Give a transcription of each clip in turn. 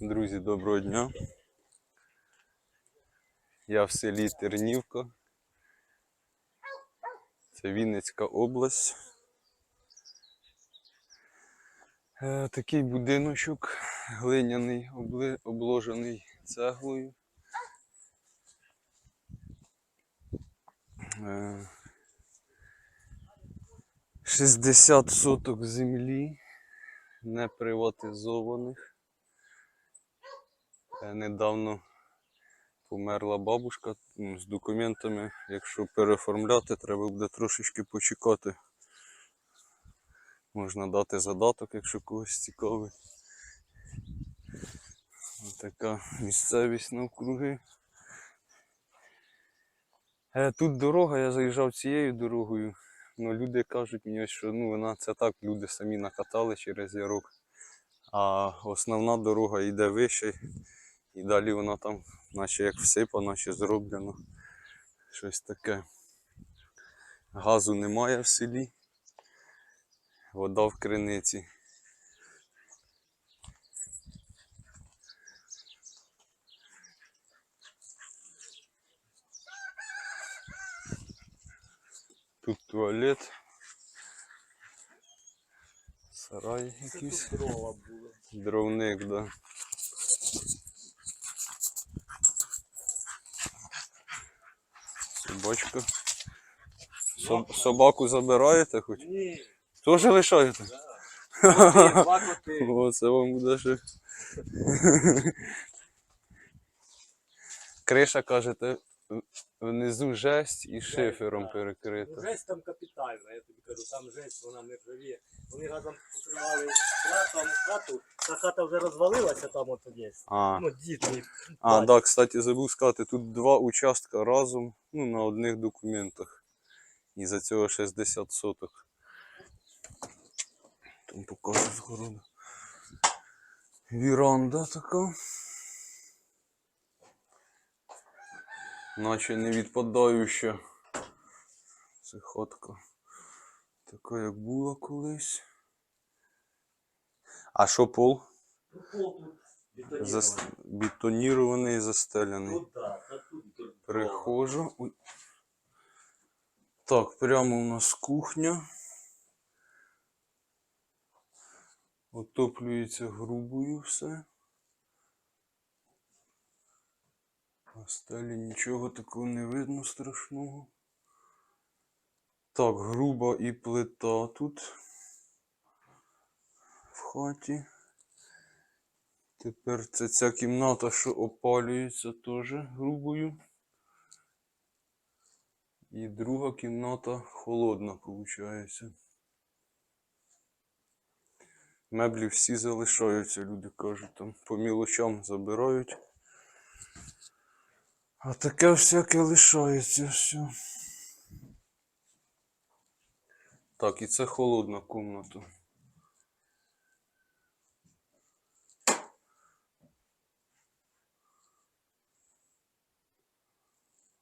Друзі, доброго дня. Я в селі Тернівка. Це Вінницька область. Е, такий будиночок глиняний, обложений цеглою. Е, 60 соток землі не приватизованих. Недавно померла бабушка з документами. Якщо переоформляти, треба буде трошечки почекати. Можна дати задаток, якщо когось цікавить. Така місцевість навкруги. Е, Тут дорога, я заїжджав цією дорогою. Ну, люди кажуть мені, що ну, вона це так, люди самі накатали через ярок. А основна дорога йде вище, і далі вона там, наче як всипана, наче зроблено. Щось таке. Газу немає в селі. Вода в криниці. Тут туалет. Сарай якийсь. дрова були. Дровник, да. Собачка. Соб- собаку забираєте хоч? Ні, Теж лишаєте? Да. два коти. О, це вам буде ще. Криша, кажете, внизу жесть і шифером перекрита. Жесть там капітальна, я тобі кажу, там жесть, вона не ржавіє. Вони разом покривали братом хату, та хата вже розвалилася там от є. А, Ну, дід мій. а да, кстати, забув сказати, тут два участка разом, ну, на одних документах. І за цього 60 соток. Там покажу згороду. Віранда така. Наче не відпадаюча. Це хатка. Така, як була колись. А що пол? Пол тут. Зас... Бетонірований, застеляний. Тут так, тут. Прихожу. Так, прямо у нас кухня. Отоплюється грубою все. На стелі нічого такого не видно страшного. Так, груба і плита тут в хаті. Тепер це ця кімната, що опалюється теж грубою. І друга кімната холодна, виходить. Меблі всі залишаються, люди кажуть, там по мілочам забирають. А таке всяке лишається все. Так, і це холодна кімната.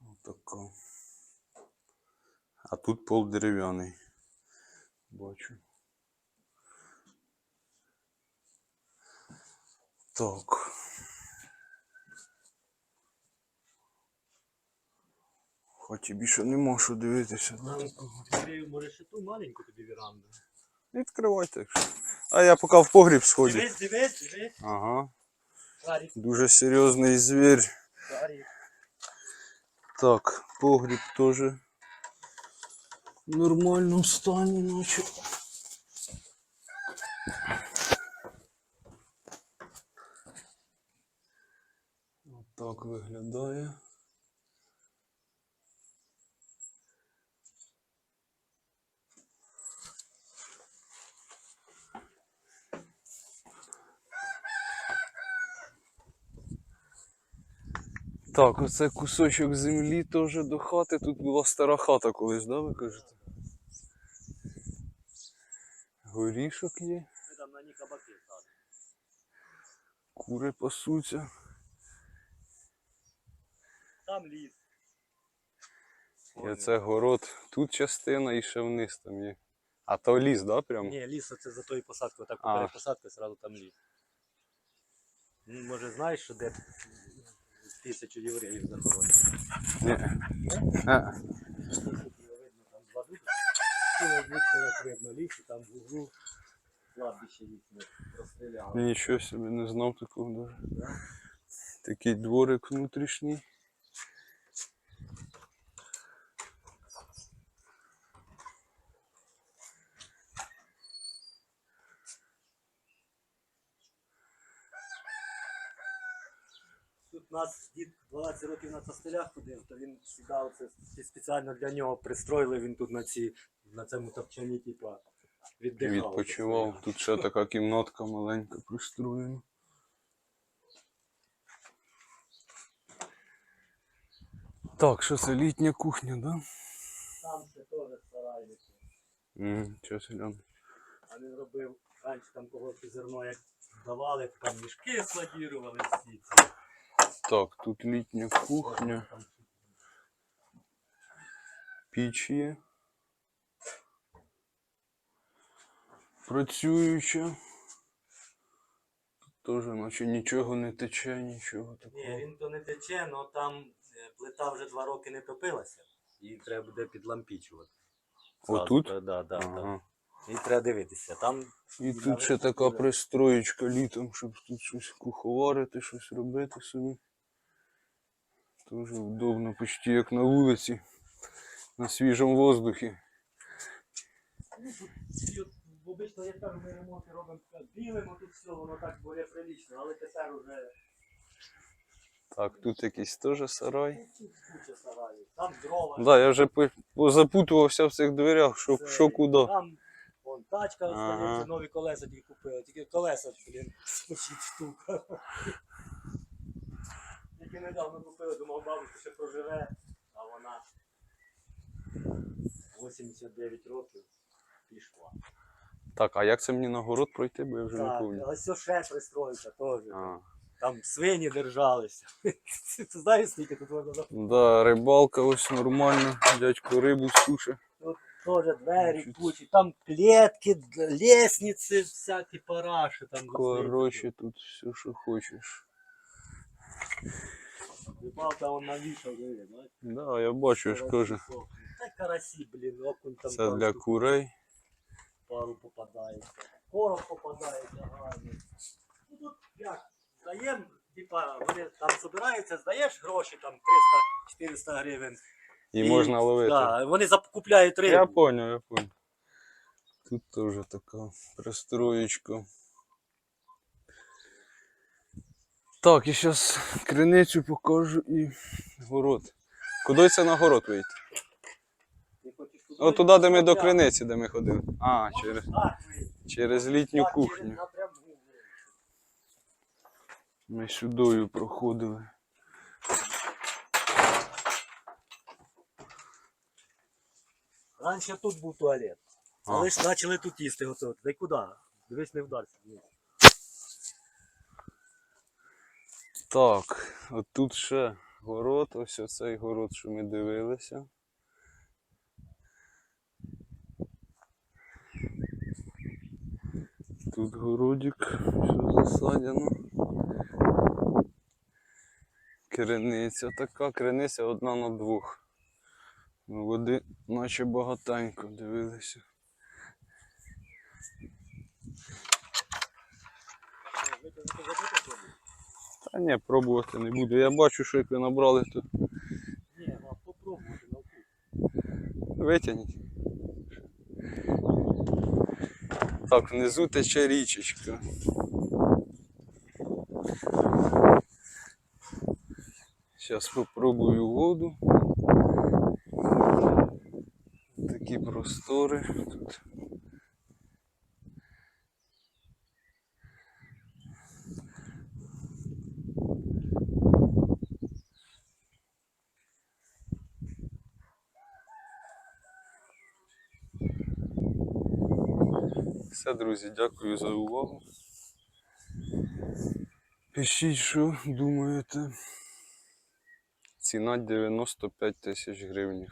Отака. А тут пол дерев'яний. Бачу. Так. Хоч і більше нема що дивитися. Там, відкрию, може, ще ту маленьку тобі віранду. Відкривайте. якщо. А я поки в погріб сходжу. Дивись, дивись, дивись. Ага. Шарик, Дуже серйозний звір. шарик. Так, погріб теж в нормальному стані, наче. Так, оце кусочок землі теж до хати. Тут була стара хата колись, да, ви кажете? Горішок є, там на ній кабаки кури пасуться. Там ліс. І оце город. Тут частина і ще вниз там є. А то ліс, да, прямо? Ні, ліс це за тою посадкою, так А. поперед посадки, там ліс. Ну, може знаєш, що де тисячу євреїв? Ні. Е, там в углу кладбище їхнє розстріляли. Нічого собі не знав такого даже. Такий дворик внутрішній. Нас дід 12 років на костелях ходив, то він сідав це спеціально для нього пристроїли він тут на ці на цьому топчані, типа віддихав. Відпочивав. Тут ще така кімнатка маленька пристроєна. Так, що це літня кухня, да? Там ще теж сарайник. Угу, щось гляну. А він робив раніше там когось зерно як давали, там мішки складірували всі ці. Так, тут літня кухня, піч є. Працююча. Тут теж наче нічого не тече, нічого Ні, він то не тече, але там е, плита вже два роки не топилася. Її треба буде підлампічувати. Отут? Так, да, да, да. Ага. І треба дивитися. Там І тут ще така пристроєчка літом, щоб тут щось куховарити, щось робити собі. Дуже удобно, почти як на вулиці, на свіжому воздухі. Обично, я кажу, ми ремонти робимо так, білимо тут все, воно так буде прилічно, але тепер уже Так, тут якийсь теж сарай. Там дрова. Да, я вже по- позапутувався в цих дверях, що, що куди. Там вон тачка, Ага. нові колеса тільки купили. Тільки колеса, блін, смочить штука. Тільки недавно купили, думав, бабуся ще проживе, а вона 89 років пішла. Так, а як це мені на город пройти, бо я вже не Так, пам'ятаю. ось ось ще пристроїться теж. А. Там свині держалися. Ти знаєш, скільки тут можна Да, рибалка ось нормально, дядько рибу сушить. Теж двері, Чуть. кучі, там клітки, д- лестниці, всякі параші там. Коротше, тут все, що хочеш. Рибалка он навішав, диви, бачиш? Да, я бачу, я ж кажу. Та карасі, блін, окунь там Це пару для штук, курей. пару попадається. Короб попадається гарно. Ну тут як, здаємо, типа, вони там збираються, здаєш гроші, там 300-400 гривень. І можна ловити. Да, вони закупляють рибу. Я понял, я понял. Тут теж така пристроєчка. Так, і зараз криницю покажу і город. Куди це на город вийти? Ти хочеш О, туди, де ми до криниці, де ми ходили. А, через, через літню кухню. Ми сюдою проходили. Раніше тут був туалет. А. Але ж почали тут їсти готувати. Та й куди? Дивись, не вдарся. Так, от тут ще город, ось оцей город, що ми дивилися. Тут городик, все засадяно. Криниця така, криниця одна на двох. Води наче багатенько дивилися. Та ні, пробувати не буду. Я бачу, що як ви набрали, то Ні, вам попробувати на. Витягніть. Так, внизу тече річечка. Зараз попробую воду. Такі простори тут. Все, друзі, дякую за увагу. Пишіть, що думаєте. Ціна 95 тисяч гривень.